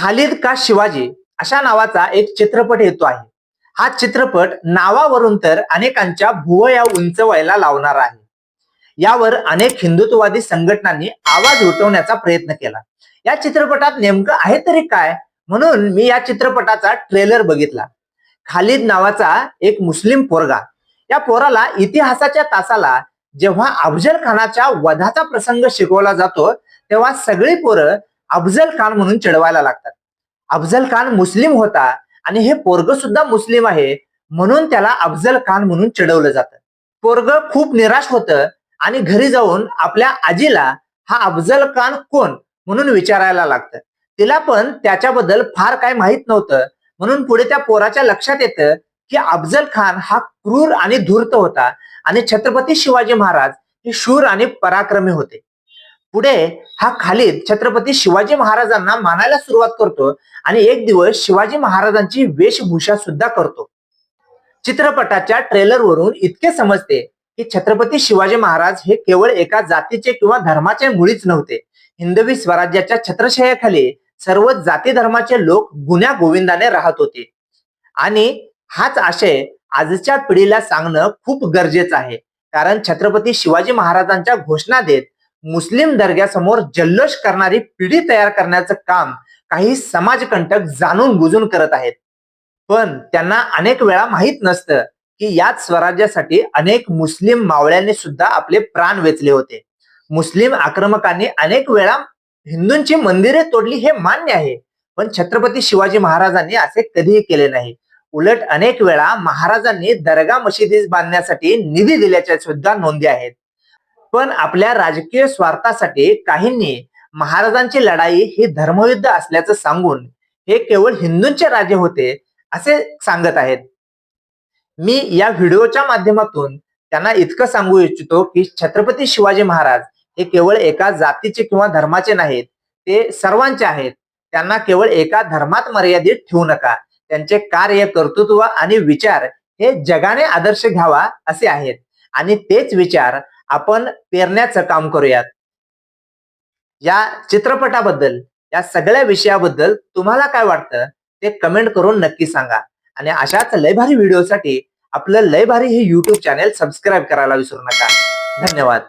खालिद का शिवाजी अशा नावाचा एक चित्रपट येतो आहे. हा चित्रपट नावावरून तर अनेकांच्या भुवया उंचवायला लावणार आहे. यावर अनेक हिंदुत्ववादी संघटनांनी आवाज उठवण्याचा प्रयत्न केला. या चित्रपटात नेमकं आहे तरी काय? म्हणून मी या चित्रपटाचा ट्रेलर बघितला. खालिद नावाचा एक मुस्लिम पोरगा. या पोराला इतिहासाच्या तासाला जेव्हा अफजल खानाच्या वधाचा प्रसंग शिकवला जातो तेव्हा सगळी पोरं अफजल खान म्हणून चिडवायला लागतात. अफजल खान मुस्लिम होता आणि हे पोरग सुद्धा मुस्लिम आहे म्हणून त्याला अफजल खान म्हणून चिडवलं जातं. पोरग खूप निराश होतं आणि घरी जाऊन आपल्या आजीला हा अफजल खान कोण म्हणून विचारायला लागतं. तिला पण त्याच्याबद्दल फार काय माहीत नव्हतं. म्हणून पुढे त्या पोराच्या लक्षात येतं की अफजल खान हा क्रूर आणि धूर्त होता आणि छत्रपती शिवाजी महाराज हे शूर आणि पराक्रमी होते. पुढे हा खालिद छत्रपती शिवाजी महाराजांना मानायला सुरुवात करतो आणि एक दिवस शिवाजी महाराजांची वेशभूषा सुद्धा करतो. चित्रपटाच्या ट्रेलरवरून इतके समजते की छत्रपती शिवाजी महाराज हे केवळ एका जातीचे किंवा धर्माचे मुळीच नव्हते. हिंदवी स्वराज्याच्या छत्रशयाखाली सर्व जाती धर्माचे लोक गुन्ह्या गोविंदाने राहत होते. आणि हाच आशय आजच्या पिढीला सांगणं खूप गरजेचं आहे. कारण छत्रपती शिवाजी महाराजांच्या घोषणा देत मुस्लिम दर्ग्यासमोर जल्लोष करणारी पिढी तयार करण्याचं काम काही समाजकंटक जाणून बुजून करत आहेत. पण त्यांना अनेक वेळा माहीत नसतं की याच स्वराज्यासाठी अनेक मुस्लिम मावळ्यांनी सुद्धा आपले प्राण वेचले होते. मुस्लिम आक्रमकांनी अनेक वेळा हिंदूंची मंदिरे तोडली हे मान्य आहे पण छत्रपती शिवाजी महाराजांनी असे कधीही केले नाही. उलट अनेक वेळा महाराजांनी दर्गा मशिदी बांधण्यासाठी निधी दिल्याच्या सुद्धा नोंदी आहेत. पण आपल्या राजकीय स्वार्थासाठी काहींनी महाराजांची लढाई ही धर्मयुद्ध असल्याचं सांगून हे केवळ हिंदूंचे राजे होते असे सांगत आहेत. मी या व्हिडिओच्या माध्यमातून त्यांना इतकं सांगू इच्छितो की छत्रपती शिवाजी महाराज हे केवळ एका जातीचे किंवा धर्माचे नाहीत ते सर्वांचे आहेत. त्यांना केवळ एका धर्मात मर्यादित ठेवू नका. त्यांचे कार्य कर्तृत्व आणि विचार हे जगाने आदर्श घ्यावा असे आहेत. आणि तेच विचार आपण पेरण्याचं काम करूयात. या चित्रपटाबद्दल या सगळ्या विषयाबद्दल तुम्हाला काय वाटतं ते कमेंट करून नक्की सांगा. आणि अशाच लय भारी व्हिडिओसाठी आपलं लय भारी हे युट्यूब चॅनेल सबस्क्राईब करायला विसरू नका. धन्यवाद.